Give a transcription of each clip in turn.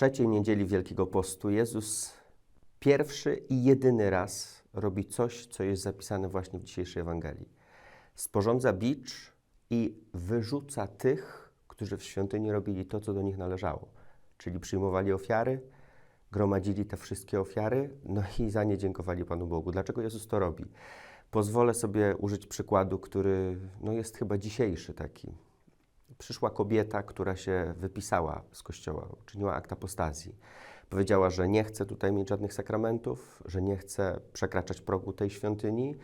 trzeciej niedzieli Wielkiego Postu Jezus pierwszy i jedyny raz robi coś, co jest zapisane właśnie w dzisiejszej Ewangelii. Sporządza bicz i wyrzuca tych, którzy w świątyni robili to, co do nich należało. Czyli przyjmowali ofiary, gromadzili te wszystkie ofiary, no i za nie dziękowali Panu Bogu. Dlaczego Jezus to robi? Pozwolę sobie użyć przykładu, który no, jest chyba dzisiejszy taki. Przyszła kobieta, która się wypisała z kościoła, uczyniła akt apostazji. Powiedziała, że nie chce tutaj mieć żadnych sakramentów, że nie chce przekraczać progu tej świątyni.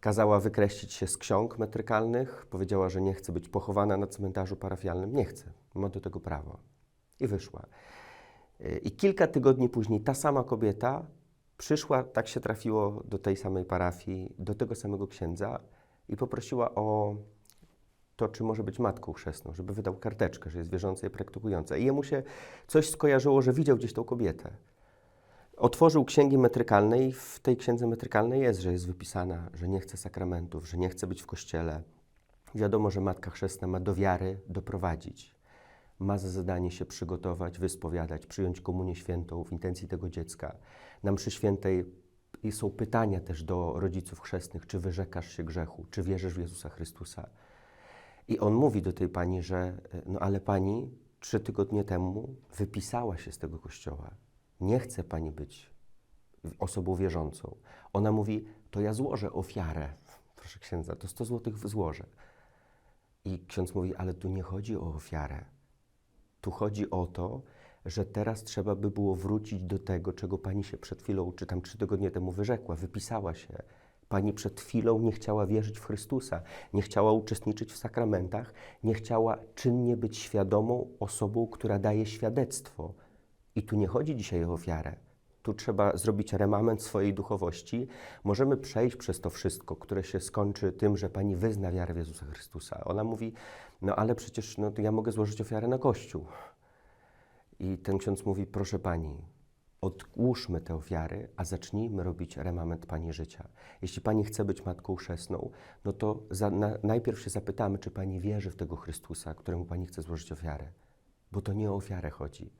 Kazała wykreślić się z ksiąg metrykalnych. Powiedziała, że nie chce być pochowana na cmentarzu parafialnym. Nie chce, ma do tego prawo. I wyszła. I kilka tygodni później ta sama kobieta przyszła, tak się trafiło do tej samej parafii, do tego samego księdza i poprosiła o to, czy może być matką chrzestną, żeby wydał karteczkę, że jest wierząca i praktykująca. I jemu się coś skojarzyło, że widział gdzieś tą kobietę. Otworzył księgi metrykalne i w tej księdze metrykalnej jest, że jest wypisana, że nie chce sakramentów, że nie chce być w kościele. Wiadomo, że Matka Chrzestna ma do wiary doprowadzić. Ma za zadanie się przygotować, wyspowiadać, przyjąć komunię świętą w intencji tego dziecka. Na mszy świętej są pytania też do rodziców chrzestnych, czy wyrzekasz się grzechu, czy wierzysz w Jezusa Chrystusa. I on mówi do tej pani, że no ale pani trzy tygodnie temu wypisała się z tego kościoła. Nie chce pani być osobą wierzącą. Ona mówi, to ja złożę ofiarę. Proszę księdza, to 100 złotych złożę. I ksiądz mówi, ale tu nie chodzi o ofiarę. Tu chodzi o to, że teraz trzeba by było wrócić do tego, czego pani się przed chwilą, czy tam trzy tygodnie temu wyrzekła, wypisała się. Pani przed chwilą nie chciała wierzyć w Chrystusa, nie chciała uczestniczyć w sakramentach, nie chciała czynnie być świadomą osobą, która daje świadectwo. I tu nie chodzi dzisiaj o ofiarę. Tu trzeba zrobić remament swojej duchowości. Możemy przejść przez to wszystko, które się skończy tym, że pani wyzna wiarę w Jezusa Chrystusa. Ona mówi, no ale przecież no, ja mogę złożyć ofiarę na kościół. I ten ksiądz mówi, proszę pani, odłóżmy te ofiary, a zacznijmy robić remament Pani życia. Jeśli Pani chce być Matką Chrzestną, no to za, na, najpierw się zapytamy, czy Pani wierzy w tego Chrystusa, któremu Pani chce złożyć ofiarę. Bo to nie o ofiarę chodzi.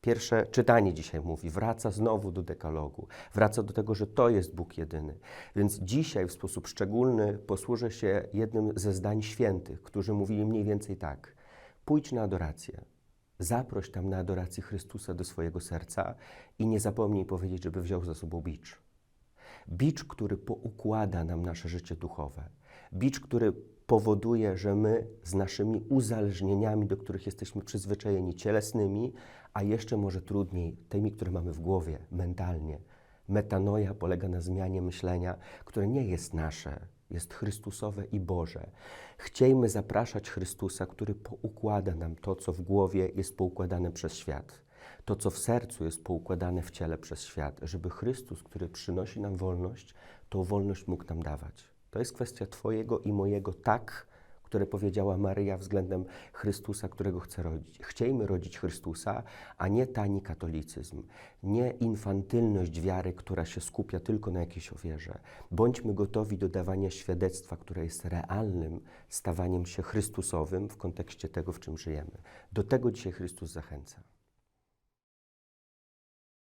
Pierwsze czytanie dzisiaj mówi, wraca znowu do dekalogu, wraca do tego, że to jest Bóg jedyny. Więc dzisiaj w sposób szczególny posłużę się jednym ze zdań świętych, którzy mówili mniej więcej tak. Pójdź na adorację, Zaproś tam na adorację Chrystusa do swojego serca i nie zapomnij powiedzieć, żeby wziął za sobą bicz. Bicz, który poukłada nam nasze życie duchowe. Bicz, który powoduje, że my z naszymi uzależnieniami, do których jesteśmy przyzwyczajeni, cielesnymi, a jeszcze może trudniej, tymi, które mamy w głowie, mentalnie. Metanoja polega na zmianie myślenia, które nie jest nasze, jest Chrystusowe i Boże. Chciejmy zapraszać Chrystusa, który poukłada nam to, co w głowie jest poukładane przez świat. To, co w sercu jest poukładane w ciele przez świat, żeby Chrystus, który przynosi nam wolność, tą wolność mógł nam dawać. To jest kwestia Twojego i mojego tak, które powiedziała Maryja względem Chrystusa, którego chce rodzić. Chciejmy rodzić Chrystusa, a nie tani katolicyzm, nie infantylność wiary, która się skupia tylko na jakiejś ofierze. Bądźmy gotowi do dawania świadectwa, które jest realnym stawaniem się Chrystusowym w kontekście tego, w czym żyjemy. Do tego dzisiaj Chrystus zachęca.